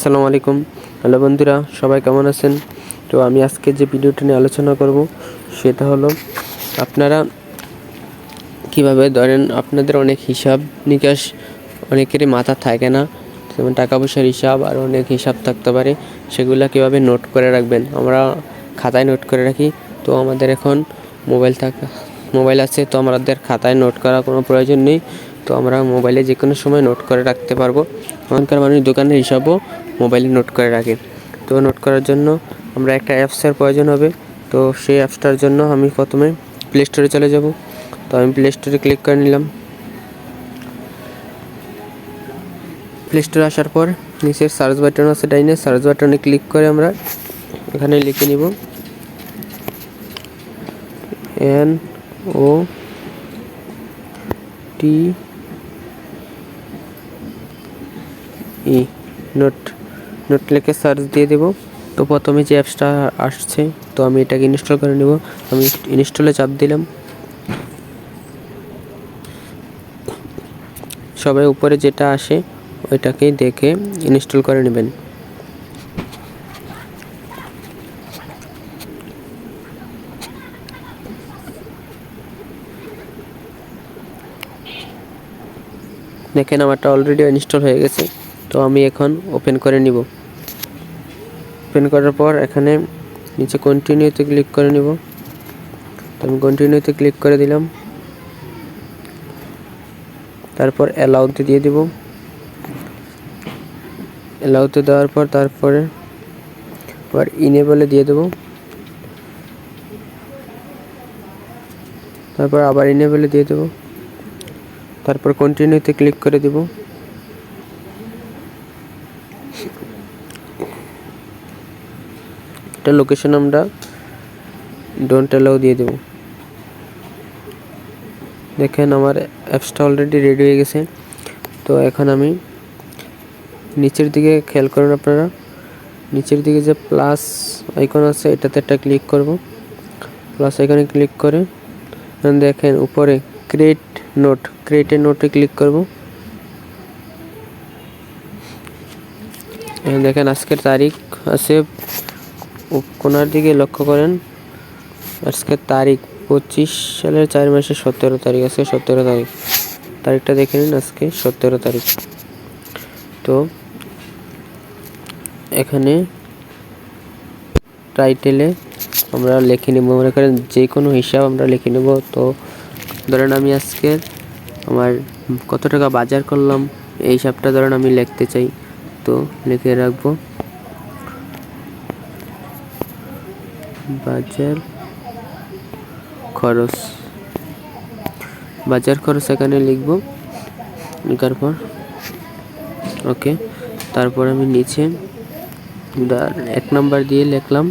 আসসালামু আলাইকুম। হ্যালো বন্ধুরা, সবাই কেমন আছেন? তো আমি আজকে যে ভিডিওটা নিয়ে আলোচনা করব, সেটা হলো আপনারা কীভাবে ধরেন আপনাদের অনেক হিসাব নিকাশ অনেকেরই মাথা থাকে না, যেমন টাকা পয়সার হিসাব আর অনেক হিসাব থাকতে পারে, সেগুলো কীভাবে নোট করে রাখবেন? আমরা খাতায় নোট করে রাখি, তো আমাদের এখন মোবাইল থাকা মোবাইল আছে, তো আমাদের খাতায় নোট করা কোনো প্রয়োজন নেই, তো আমরা মোবাইলে যে কোনো সময় নোট করে রাখতে পারব। এখনকার মানুষ দোকানের হিসাবও মোবাইলে নোট করে রাখে তো নোট করার জন্য আমরা একটা অ্যাপসের প্রয়োজন হবে। তো সেই অ্যাপসটার জন্য আমি প্রথমে প্লে স্টোরে চলে যাব। তো আমি প্লে স্টোরে ক্লিক করে নিলাম। প্লে স্টোরে আসার পর নিচের সার্চ বাটন আছে ডাইনে। সার্চ বাটনে ক্লিক করে আমরা এখানে লিখে নিব N O T E note note লিখে সার্চ দিয়ে দেব। তো প্রথমে যে অ্যাপসটা আসছে, তো আমি এটাকে ইনস্টল করে নেব। আমি ইনস্টলে চাপ দিলাম। সবাই উপরে যেটা আসে, ওইটাকে দেখে ইনস্টল করে নেবেন। দেখেন, আমারটা অলরেডি ইনস্টল হয়ে গেছে। তো আমি এখন ওপেন করে নিব। ওপেন করার পর এখানে নিচে কন্টিনিউতে ক্লিক করে নিব। তো আমি কন্টিনিউতে ক্লিক করে দিলাম। তারপর অ্যালাউতে দিয়ে দিব। অ্যালাউতে দেওয়ার পর তারপরে আবার ইনেবলে দিয়ে দেব। তারপর আবার ইনেবলে দিয়ে দেব। তারপর কন্টিনিউতে ক্লিক করে দেব। এটা লোকেশন আমরা ডোন্ট অ্যালাউ দিয়ে দেব। দেখেন আমার অ্যাপসটা অলরেডি রেডি হয়ে গেছে। তো এখন আমি নিচের দিকে খেয়াল করেন আপনারা। নিচের দিকে যে প্লাস আইকন আছে, এটাতে একটা ক্লিক করব। প্লাস আইকনে ক্লিক করে দেখেন উপরে ক্রিয়েট নোট ক্রিয়েটের নোটে ক্লিক করব। দেখেন আজকের তারিখ আছে কোনার দিকে লক্ষ্য করেন। আজকের তারিখ পঁচিশ সালের চার মাসের সতেরো তারিখ, আজকে সতেরো তারিখ। তারিখটা দেখে নিন, আজকে সতেরো তারিখ। তো এখানে টাইটেলে আমরা লিখে নেব, মনে করেন যে কোনো হিসাব আমরা লিখে নেব। তো ধরেন আমি আজকে আমার কত টাকা বাজার করলাম, এই হিসাবটা ধরেন আমি লিখতে চাই। তো লিখে রাখব। বাজার খরচ। বাজার খরচ এখানে লিখব। লিখার পর, ওকে, তারপর আমি নিচে এক নাম্বার দিয়ে লিখলাম,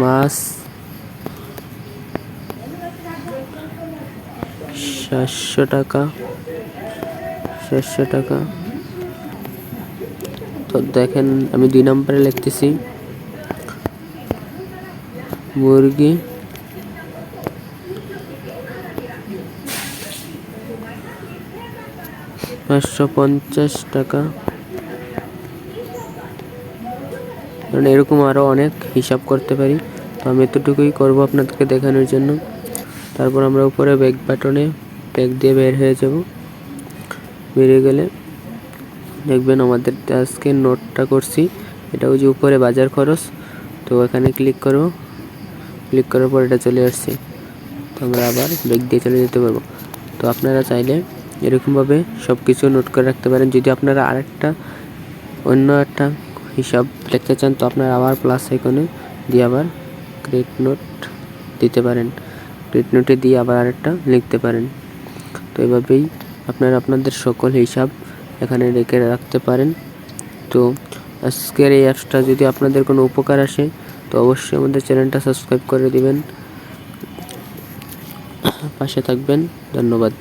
মাছ সাতশো টাকা সাতশো টাকা। তো দেখেন, আমি দুই নম্বরে লিখতেছি। মুরগি। পাঁচশো পঞ্চাশ টাকা। মানে এরকম আরও অনেক হিসাব করতে পারি। তো আমি এতটুকুই করব আপনাদেরকে দেখানোর জন্য। তারপর আমরা উপরে ব্যাগ বাটনে ব্যাগ দিয়ে বের হয়ে যাব। বেরিয়ে গেলে দেখবেন আমাদের আজকে নোটটা করছি। এটা ওই যে উপরে বাজার খরচ, তো এখানে ক্লিক করব। ক্লিক করার পর এটা চলে আসছে। তো আমরা আবার ব্যাগ দিয়ে চলে যেতে পারব। তো আপনারা চাইলে এরকমভাবে সব কিছু নোট করে রাখতে পারেন। যদি আপনারা আরেকটা, অন্য একটা হিসাব লিখতে চান, তো আপনারা আবার প্লাস আইকনে দিয়ে আবার ক্রেডিট নোট দিতে পারেন। ক্রেডিট নোটে দিয়ে আবার আরেকটা লিখতে পারেন। তো এভাবেই আপনারা আপনাদের সকল হিসাব এখানে রেখে রাখতে পারেন। তো আজকের এই অ্যাপসটা যদি আপনাদের কোনো উপকার আসে তো অবশ্যই আমাদের চ্যানেলটা সাবস্ক্রাইব করে দিবেন। পাশে থাকবেন। ধন্যবাদ।